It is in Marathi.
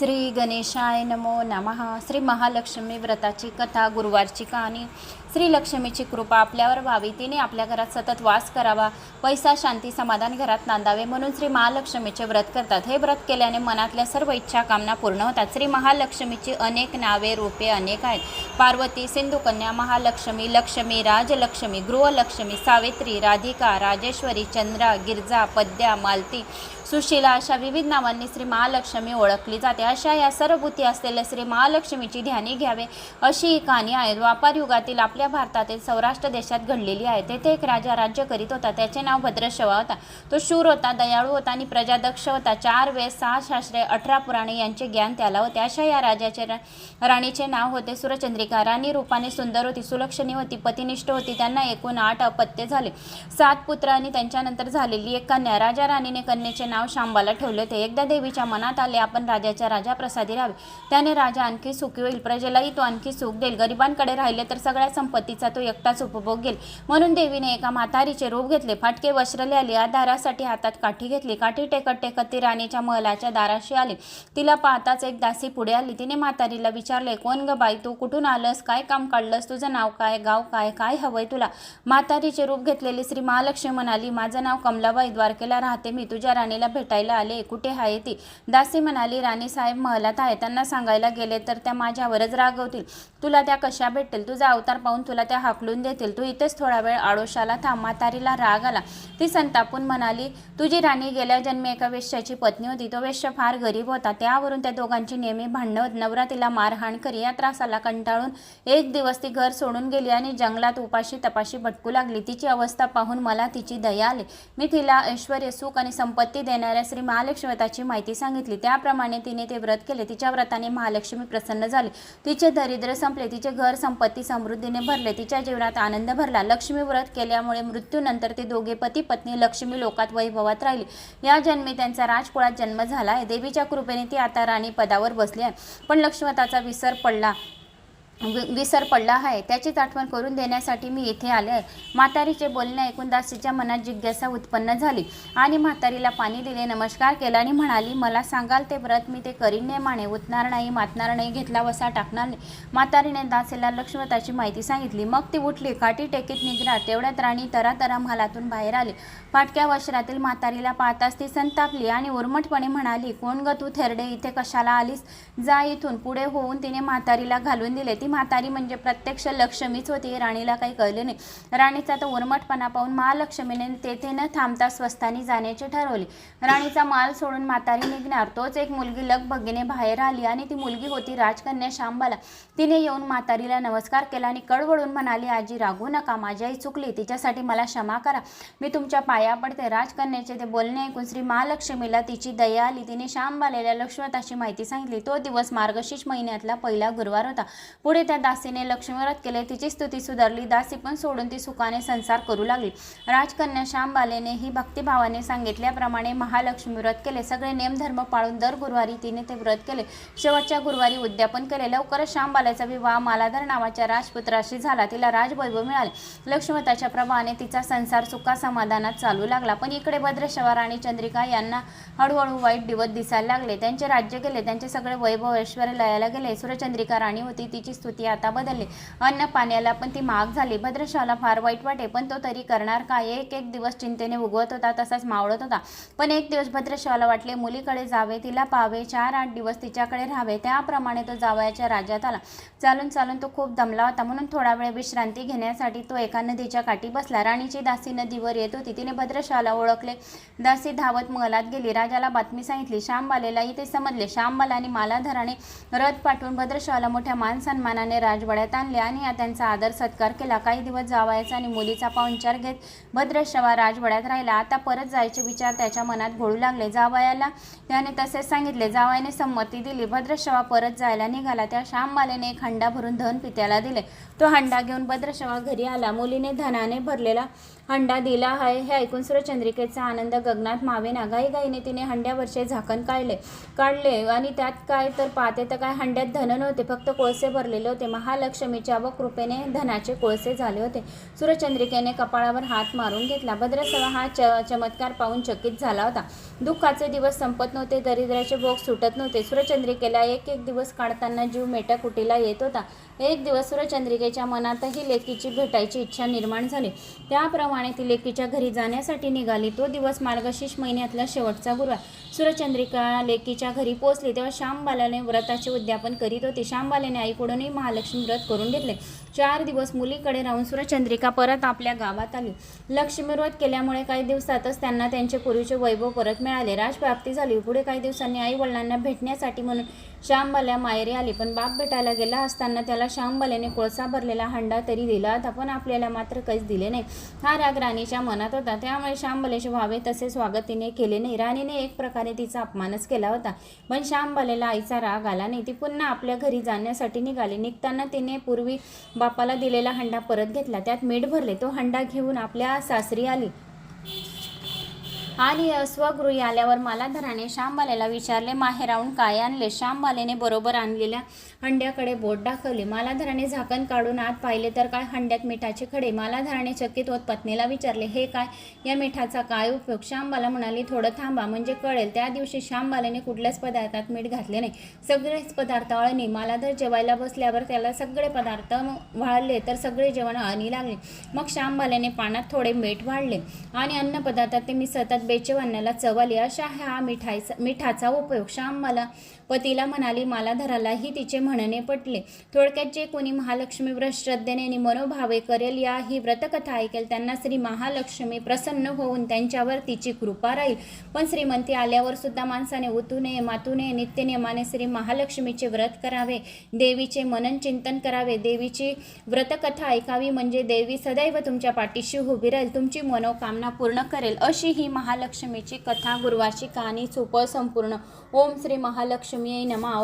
श्री गणेशाय नमो नमः. श्री महालक्ष्मी व्रताची कथा गुरुवारची कहाणी. श्री लक्ष्मीची कृपा आपल्यावर व्हावी. तिने आपल्या घरात सतत वास करावा. पैसा शांती समाधान घरात नांदावे म्हणून श्री महालक्ष्मीचे व्रत करतात. हे व्रत केल्याने मनातल्या सर्व इच्छा कामना पूर्ण होतात. श्री महालक्ष्मीची अनेक नावे रूपे अनेक आहेत. पार्वती सिंधुकन्या महालक्ष्मी लक्ष्मी राजलक्ष्मी गृहलक्ष्मी सावित्री राधिका राजेश्वरी चंद्रा गिरजा पद्या मालती सुशीला अशा विविध नावांनी श्री महालक्ष्मी ओळखली जाते. अशा या सर्वभूती असलेल्या श्री महालक्ष्मीची ध्यानी घ्यावे अशी ही कहाणी आहे. द्वापार युगातील आपल्या भारतातील सौराष्ट्र देशात घडलेली आहे. तेथे एक राजा राज्य करीत होता. त्याचे नाव भद्रशवा होता. तो शूर होता दयाळू होता आणि प्रजादक्ष होता. चार वेद सहा शास्त्रे अठरा पुराणे यांचे ज्ञान त्याला होते. अशा या राजाचे रा- राणीचे नाव होते सुरचंद्रिका राणी रूपाने सुंदर होती सुलक्षणी होती पतिनिष्ठ होती. त्यांना एकूण आठ अपत्य झाले. सात पुत्र आणि त्यांच्यानंतर झालेली एक कन्या. राजा राणीने कन्येचे नाव शांबाला ठेवले होते. एकदा देवीच्या मनात आले आपण राजाच्या राजा प्रसादी राहावे. त्याने राजा आणखी सुखी होईल. प्रजेलाही तो आणखी सुख देईल. गरिबांकडे राहिले तर सगळ्या संपत्तीचा तो एकटाच उपभोग घेईल. म्हणून देवीने एका म्हातारीचे रूप घेतले. फाटके वस्त्र लिहिली या दारासाठी हातात काठी घेतली. काठी टेकत टेकत ती राणीच्या महलाच्या दाराशी आली. तिला पाहताच एक दासी पुढे आली. तिने म्हातारीला विचारले कोण ग बाई? तू कुठून आलंस? काय काम काढलंस? तुझं नाव काय? गाव काय? काय हवंय तुला? म्हातारीचे रूप घेतलेली श्री महालक्ष्मी म्हणाली माझं नाव कमलाबाई द्वारकेला राहते. मी तुझ्या राणीला भेटायला आले. कुठे आहे ती? दासी म्हणाली राणी साहेब महलात आहे. त्यांना सांगायला गेले तर त्या माझ्यावरच रागवतील. तुला त्या कशा भेटतील? तुझा अवतार पाहून तुला त्या हाकलून देतील. तू इथेच थोडा वेळ आडोशाला थांब. म्हातारीला राग आला. ती संतापून म्हणाली तुझी राणी गेल्या जन्मी एका वेश्याची पत्नी होती. तो वेश्या फार गरीब होता. त्यावरून त्या दोघांची नेहमी भांडणं होत नवरा तिला मारहाण करी. या त्रासाला कंटाळून एक दिवस ती घर सोडून गेली आणि जंगलात उपाशी तपाशी भटकू लागली. तिची अवस्था पाहून मला तिची दया आली. मी तिला ऐश्वर सुख आणि संपत्ती देणाऱ्या श्री महालक्ष्मीवताची माहिती सांगितली. त्याप्रमाणे तिने ते व्रत केले. तिच्या व्रताने महालक्ष्मी प्रसन्न झाली. तिचे दरिद्र संपले. तिचे घर संपत्ती समृद्धीने भरले. तिच्या जीवनात आनंद भरला. लक्ष्मी व्रत केल्यामुळे मृत्यूनंतर ते दोघे पती पत्नी लक्ष्मी लोकात वैभवात राहिली. या जन्मी त्यांचा राजकुळात जन्म झाला आहे. देवीच्या कृपेने ती आता राणी पदावर बसली आहे. पण लक्ष्मताचा विसर पडला वि- विसर पडला आहे. त्याचीच आठवण करून देण्यासाठी मी येथे आले आहे. म्हातारीचे बोलणे ऐकून दासीच्या मनात जिज्ञासा उत्पन्न झाली आणि म्हातारीला पाणी दिले नमस्कार केला आणि म्हणाली मला सांगाल ते व्रत मी ते करीन नेमाने उतणार नाही मातणार नाही घेतला वसा टाकणार नाही. म्हातारीने दासीला लक्ष्मताची माहिती सांगितली. मग ती उठली काठी टेकीत निघणार तेवढ्यात राणी तरातरा महालातून बाहेर आली. फाटक्या वशरातील म्हातारीला पाहताच ती संतापली आणि उर्मटपणे म्हणाली कोण ग तू थेरडे? इथे कशाला आलीस? जा इथून. पुढे होऊन तिने म्हातारीला घालून दिले. ती म्हातारी म्हणजे प्रत्यक्ष लक्ष्मीच होती. राणीला काही कळले नाही. राणीचा तो उर्मटपणा पाहून महालक्ष्मीने तेथे न थांबता स्वस्थानी जाण्याचे ठरवले. राणीचा माल सोडून म्हातारी निघणार. तोच एक मुलगी लगबगीने बाहेर आली आणि ती मुलगी होती राजकन्या शांबाला तिने येऊन म्हातारीला नमस्कार केला आणि कळवळून म्हणाली आजी रागू नका. माझी आई चुकली. तिच्यासाठी मला क्षमा करा. मी तुमच्या पाया पडते. राजकन्याचे ते बोलणे ऐकून श्री महालक्ष्मीला तिची दया आली. तिने शांबालेल्या लक्ष्मताची माहिती सांगितली. तो दिवस मार्गशीर्ष महिन्यातला पहिला गुरुवार होता. पुढे त्या दासीने लक्ष्मीव्रत केले. तिची स्तुती सुधारली. दासी पण सोडून ती सुखाने संसार करू लागली. राजकन्या श्यामबालेने ही भक्तिभावाने सांगितल्याप्रमाणे महालक्ष्मी व्रत केले. सगळे नियमधर्म पाळून दर गुरुवारी तिने ते व्रत केले. शेवटच्या गुरुवारी उद्यापन केले. लवकरच शांबालेचा विवाह मालाधर नावाच्या राजपुत्राशी झाला. तिला राजवैभव मिळाले. लक्ष्मताच्या प्रभावाने तिचा संसार सुखा समाधानात चालू लागला. पण इकडे भद्रशवार आणि चंद्रिका यांना हळूहळू वाईट दिवस दिसायला लागले. त्यांचे राज्य गेले. त्यांचे सगळे वैभव ऐश्वर लयाला गेले. सूर्यचंद्रिका राणी होती. तिची स्तुती आता बदलली. अन्न पाण्याला पण ती महाग झाली. भद्रशाला फार वाईट वाटे पण तो तरी करणार काय? एक एक दिवस चिंतेने उगवत होता तसाच मावळत होता. पण एक दिवस भद्रशाला वाटले मुलीकडे जावे तिला पाहावे चार आठ दिवस तिच्याकडे राहावे. त्याप्रमाणे तो जावयाच्या राज्यात आला. चालून चालून तो खूप दमला होता. म्हणून थोडा वेळ विश्रांती घेण्यासाठी तो एका नदीच्या काठी बसला. राणीची दासी नदीवर येत होती. तिने भद्रशाला ओळखले. दासी धावत महलात गेली. राजाला बातमी सांगितली. श्यामबालेलाही ते समजले. श्यामबाला आणि मालाधराने रथ पाठवून भद्रशाला मोठ्या मान सन्मानाने राजवाड्यात आणले आणि त्यांचा आदर सत्कार केला. काही दिवस जावायचा आणि मुलीचा पाहुणचार घेत भद्रशवा राजवाड्यात राहिला. आता परत जायचे विचार त्याच्या मनात घोळू लागले. जावयाला त्याने तसेच सांगितले. जावयाने संमती दिली. भद्रशवा परत जायला निघाला. त्या श्यामबालेने एक हंडा भरून धन पित्याला दिले. तो हंडा घेऊन भद्रशवा घरी आला. मुलीने धनाने भरलेला हंडा दिला आहे. हे ऐकून सूर्यचंद्रिकेचा आनंद गगनात मावेना. घाईघाईने तिने हंड्यावरचे झाकण काढले. काढले आणि त्यात काय तर पाहते तर काय हंड्यात धन नव्हते. फक्त कोळसे भरलेले होते. महालक्ष्मीच्या व कृपेने धनाचे कोळसे झाले होते. सूर्यचंद्रिकेने कपाळावर हात मारून घेतला. भद्रसवा हा च चमत्कार पाहून चकित झाला होता. दुःखाचे दिवस संपत नव्हते दरिद्राचे भोग सुटत नव्हते. सूर्यचंद्रिकेला एक एक दिवस काढताना जीव मेटाकुटीला येत होता. एक दिवस सूर्यचंद्रिकेच्या मनातही लेकीची भेटायची इच्छा निर्माण झाली. त्याप्रमाणे ती लेकीच्या घरी जाण्यासाठी निघाली. तो दिवस मार्गशीर्ष महिन्यातला शेवटचा गुरुवार. सूर्यचंद्रिका लेकीच्या घरी पोहोचली तेव्हा श्यामबालाने व्रताचे उद्यापन करीत होती. श्यामबालेने आईकडूनही महालक्ष्मी व्रत करून घेतले. चार दिवस मुलीकडे राहून सूर्यचंद्रिका परत आपल्या गावात आली. लक्ष्मी व्रत केल्यामुळे काही दिवसातच त्यांना त्यांचे पूर्वीचे वैभव परत मिळाले. राजप्राप्ती झाली. पुढे काही दिवसांनी आई वडिलांना भेटण्यासाठी म्हणून श्यामबाल्या मायरी आली. पण बाप भेटायला गेला असताना त्याला श्यामबाल्याने कोळसा भरलेला हंडा तरी दिला होता पण आपल्याला मात्र काहीच दिले नाही. हा राग राणीच्या मनात होता. त्यामुळे श्यामबालेचे व्हावे तसे स्वागत तिने केले नाही. राणीने एक प्रकारे तिचा अपमानच केला होता. पण श्यामबालेला आईचा राग आला नाही. ती पुन्हा आपल्या घरी जाण्यासाठी निघाली निघताना तिने पूर्वी बापाला दिलेला हंडा परत घेतला. त्यात मीठ भरले. तो हंडा घेऊन आपल्या सासरी आली. आणि स्वगृही आल्यावर मालाधराने श्यामबालेला विचारले माहेराहून काय आणले? श्यामबालेने बरोबर आणलेल्या हंड्याकडे बोट दाखवले. मालाधराने झाकण काढून आत पाहिले तर काय? हंड्यात मिठाचे खडे. मालाधराने चकित होत पत्नीला विचारले हे काय? या मिठाचा काय उपयोग? श्यामबाला म्हणाली थोडं थांबा म्हणजे कळेल. त्या दिवशी श्यामबालाने कुठल्याच पदार्थात मीठ घातले नाही. सगळेच पदार्थ अळणी. मालाधर जेवायला बसल्यावर त्याला सगळे पदार्थ वाळले तर सगळे जेवण अळणी लागले. मग श्यामबाल्याने पाण्यात थोडे मीठ वाढले आणि अन्न पदार्थात ते मी सतत बेचेवान्याला चवली. अशा हा मिठाईचा मिठाचा उपयोग. श्यामबाला पतीला म्हणाली मालाधरालाही तिचे म्हणणे पटले. थोडक्यात जे कोणी महालक्ष्मी व्रत श्रद्धेने आणि मनोभावे करेल या ही व्रतकथा ऐकेल त्यांना श्री महालक्ष्मी प्रसन्न होऊन त्यांच्यावर तिची कृपा राहील. पण श्रीमंती आल्यावर सुद्धा माणसाने उतू नये मातू नये नित्यनियमाने श्री महालक्ष्मीचे व्रत करावे. देवीचे मनन चिंतन करावे. देवीची व्रतकथा ऐकावी म्हणजे देवी सदैव तुमच्या पाठीशी उभी राहील तुमची मनोकामना पूर्ण करेल अशी ही महालक्ष्मीची कथा गुरुवारची कहाणी सुपळ संपूर्ण ओम श्री महालक्ष्मी नमा.